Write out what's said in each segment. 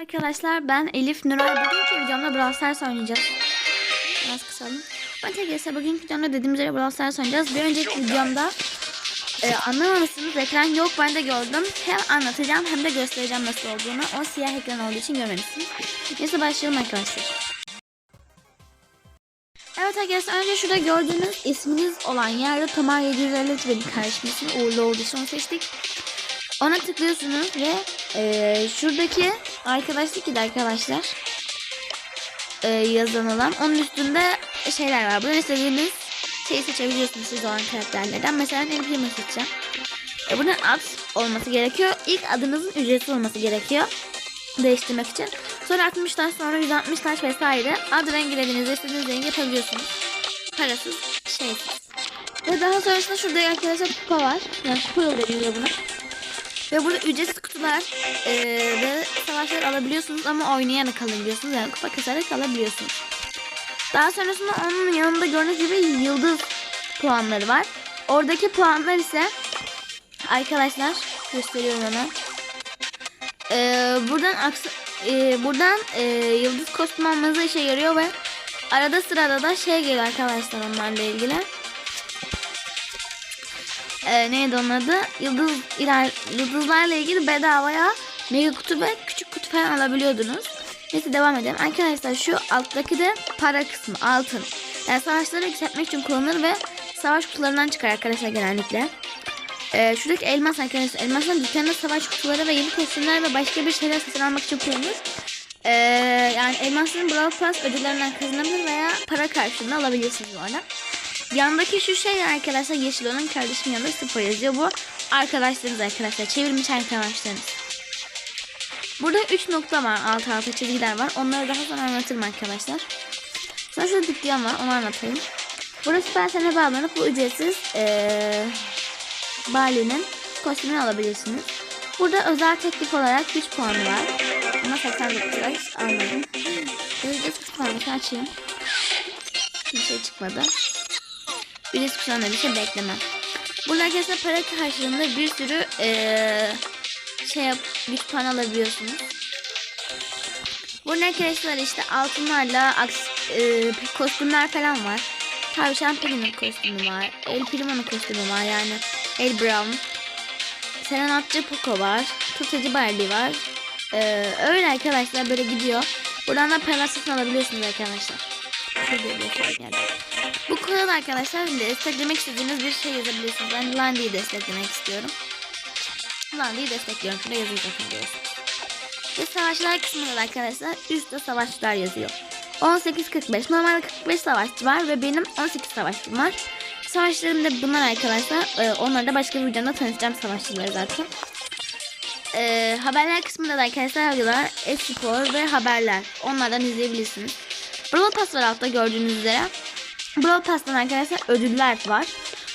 arkadaşlar ben Elif Nuray bugünkü videomda Brawl Stars oynayacağız. Biraz kısalım. Ben TGS bugünkü videomda dediğim üzere Brawl Stars oynayacağız. Bir önceki videomda e, anlamamışsınız ekran yok ben de gördüm. Hem anlatacağım hem de göstereceğim nasıl olduğunu. O siyah ekran olduğu için görmemişsiniz. Neyse başlayalım arkadaşlar. Evet arkadaşlar önce şurada gördüğünüz isminiz olan yerde Tomar 750 benim karşımda uğurlu olduğu için onu seçtik. Ona tıklıyorsunuz ve e, şuradaki arkadaşlık ile arkadaşlar e, yazan olan onun üstünde şeyler var. Buradan istediğiniz şeyi seçebiliyorsunuz siz olan karakterlerden. Mesela benim primo seçeceğim. E, buradan ad olması gerekiyor. İlk adınızın ücretsiz olması gerekiyor. Değiştirmek için. Sonra 60 taş sonra 160 taş vesaire. Ad rengi dediğinizde istediğiniz rengi yapabiliyorsunuz. Parasız, şeysiz. Ve daha sonrasında şurada arkadaşlar kupa var. Yani kupa yolu deniyor buna. Ve burada ücretsiz kutular e, ve savaşlar alabiliyorsunuz ama oynayarak alabiliyorsunuz. Yani kupa kasarak alabiliyorsunuz. Daha sonrasında onun yanında gördüğünüz gibi yıldız puanları var. Oradaki puanlar ise arkadaşlar gösteriyorum hemen. E, buradan e, buradan e, yıldız kostüm almanıza işe yarıyor ve arada sırada da şey geliyor arkadaşlar onlarla ilgili e, neydi onun adı? Yıldız iler, yıldızlarla ilgili bedavaya mega kutu ve küçük kutu falan alabiliyordunuz. Neyse devam edelim. Arkadaşlar şu alttaki de para kısmı altın. Yani savaşları yükseltmek için kullanılır ve savaş kutularından çıkar arkadaşlar genellikle. Ee, şuradaki elmas arkadaşlar. Elmaslar dükkanda savaş kutuları ve yeni kostümler ve başka bir şeyler satın almak için kullanılır. Ee, yani elmasların Brawl Pass ödüllerinden kazanabilir veya para karşılığında alabilirsiniz orada. Yandaki şu şey arkadaşlar yeşil olan kardeşim yanında sıfır yazıyor. Bu arkadaşlarınız arkadaşlar. Çevirmiş arkadaşlarınız. Burada 3 nokta var. Alt alta çizgiler var. Onları daha sonra anlatırım arkadaşlar. Sonra şurada dükkan var. Onu anlatayım. Burada süper sene bağlanıp bu ücretsiz ee, Bali'nin kostümünü alabilirsiniz. Burada özel teklif olarak 3 puanı var. Ama 89 lira almadım. Ücretsiz puanı açayım. Bir şey çıkmadı. Bir risk sonra bir şey beklemem. Burada arkadaşlar para karşılığında bir sürü ee, şey yap, güç puan alabiliyorsunuz. Burada arkadaşlar işte altınlarla e, kostümler falan var. Tavşan Pelin'in kostümü var. El Primo'nun kostümü var yani. El Brown. Serenatçı Poco var. Tutucu Barbie var. Ee, öyle arkadaşlar böyle gidiyor. Buradan da para satın alabiliyorsunuz arkadaşlar. Şey. Bu konuda arkadaşlar desteklemek istediğiniz bir şey yazabilirsiniz. Ben Landy'yi desteklemek istiyorum. Landy'yi destekliyorum. Şurada yazıyor zaten görüyorsunuz. Ve savaşçılar kısmında da arkadaşlar üstte savaşçılar yazıyor. 18-45. Normalde 45 savaşçı var ve benim 18 savaşçım var. Savaşçılarım da bunlar arkadaşlar. Ee, onları da başka bir videomda tanıtacağım savaşçıları zaten. Ee, haberler kısmında da arkadaşlar videolar, e-spor ve haberler. Onlardan izleyebilirsiniz. Brawl Pass var altta gördüğünüz üzere. Brawl Pass'tan arkadaşlar ödüller var.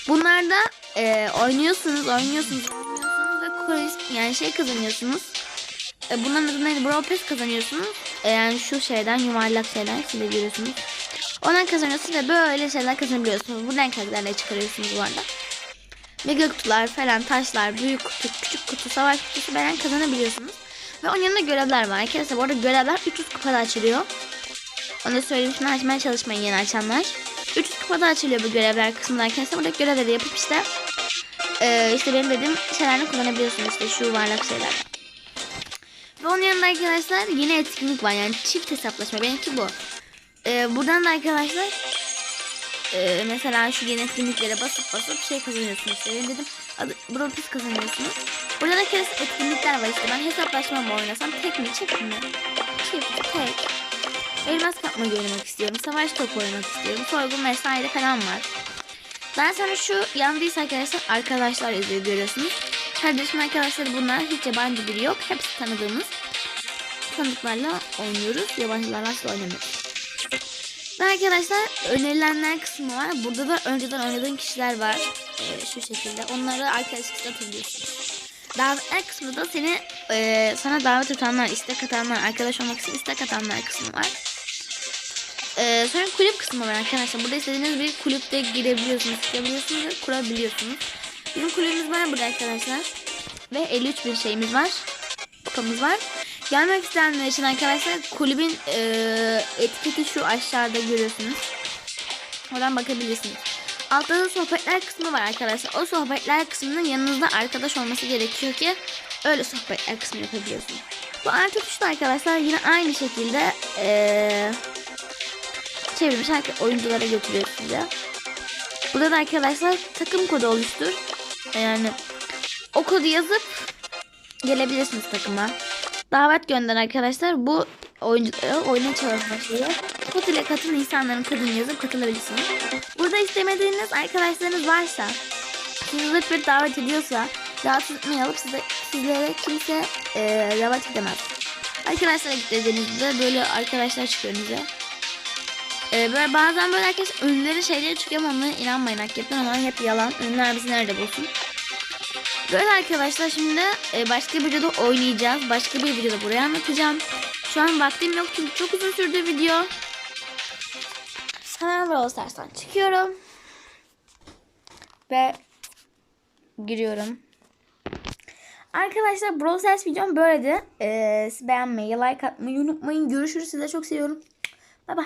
Bunlarda e, oynuyorsunuz, oynuyorsunuz, coins yani şey kazanıyorsunuz. E, bunların adı neydi? Brawl Pass kazanıyorsunuz. E, yani şu şeyden yuvarlak şeyden siz de görüyorsunuz. Ondan kazanıyorsunuz ve böyle şeyler kazanabiliyorsunuz. Buradan karakterleri çıkarıyorsunuz bu arada. Mega kutular falan, taşlar, büyük kutu, küçük kutu, savaş kutusu falan kazanabiliyorsunuz. Ve onun yanında görevler var. Arkadaşlar bu arada görevler 300 kupada açılıyor. Onu da söyleyeyim açmaya çalışmayın yeni açanlar. 300 kupada açılıyor bu görevler kısmında arkadaşlar. Buradaki görevleri yapıp işte e, işte benim dediğim şeylerini kullanabiliyorsunuz işte şu varlık şeyler. Ve onun yanında arkadaşlar yine etkinlik var yani çift hesaplaşma benimki bu. E, buradan da arkadaşlar e, mesela şu yeni etkinliklere basıp basıp şey kazanıyorsunuz. İşte benim dedim adı, Brawl kazanıyorsunuz. Burada da etkinlikler var işte ben hesaplaşma mı oynasam tek mi çift mi? Çift, tek. Elmas kapma oynamak istiyorum. Savaş topu oynamak istiyorum. Soygun vesaire falan var. Daha sonra şu yandıysa arkadaşlar arkadaşlar yazıyor görüyorsunuz. Kardeşim arkadaşları bunlar hiç yabancı biri yok. Hepsi tanıdığımız tanıdıklarla oynuyoruz. Yabancılarla asla oynamıyoruz. Ve arkadaşlar önerilenler kısmı var. Burada da önceden oynadığın kişiler var. Ee, şu şekilde. Onları arkadaşlıkta atabiliyorsunuz. Davetler kısmı da seni e, sana davet atanlar, istek atanlar, arkadaş olmak için istek atanlar kısmı var. Ee, sonra kulüp kısmı var arkadaşlar. Burada istediğiniz bir kulüpte girebiliyorsunuz, çıkabiliyorsunuz ve kurabiliyorsunuz. Bizim kulübümüz var burada arkadaşlar. Ve 53 bir şeyimiz var. Kupamız var. Gelmek isteyenler için arkadaşlar kulübün e, etiketi şu aşağıda görüyorsunuz. Oradan bakabilirsiniz. Altta da sohbetler kısmı var arkadaşlar. O sohbetler kısmının yanınızda arkadaş olması gerekiyor ki öyle sohbetler kısmı yapabiliyorsunuz. Bu artı tuşu da arkadaşlar yine aynı şekilde eee çevirmiş herkes oyunculara götürüyor size. Burada da arkadaşlar takım kodu oluştur. Yani o kodu yazıp gelebilirsiniz takıma. Davet gönder arkadaşlar. Bu oyunculara oyuna çalışıyor. Kod ile katıl insanların kodunu yazıp katılabilirsiniz. Burada istemediğiniz arkadaşlarınız varsa sizi bir davet ediyorsa rahatsız etmeyi alıp size, sizlere kimse e, davet edemez. Arkadaşlara gittiğinizde böyle arkadaşlar çıkıyor. E, böyle bazen böyle herkes ünlülerin şeyleri çıkıyor ama onlara inanmayın hakikaten ama hep yalan. Ünlüler bizi nerede bulsun? Böyle arkadaşlar şimdi e, başka bir videoda oynayacağız. Başka bir videoda buraya anlatacağım. Şu an vaktim yok çünkü çok uzun sürdü video. Hemen Brawl Stars'tan çıkıyorum. Ve giriyorum. Arkadaşlar Brawl Stars videom böyleydi. Ee, beğenmeyi, like atmayı unutmayın. Görüşürüz. Sizi çok seviyorum. Bay bay.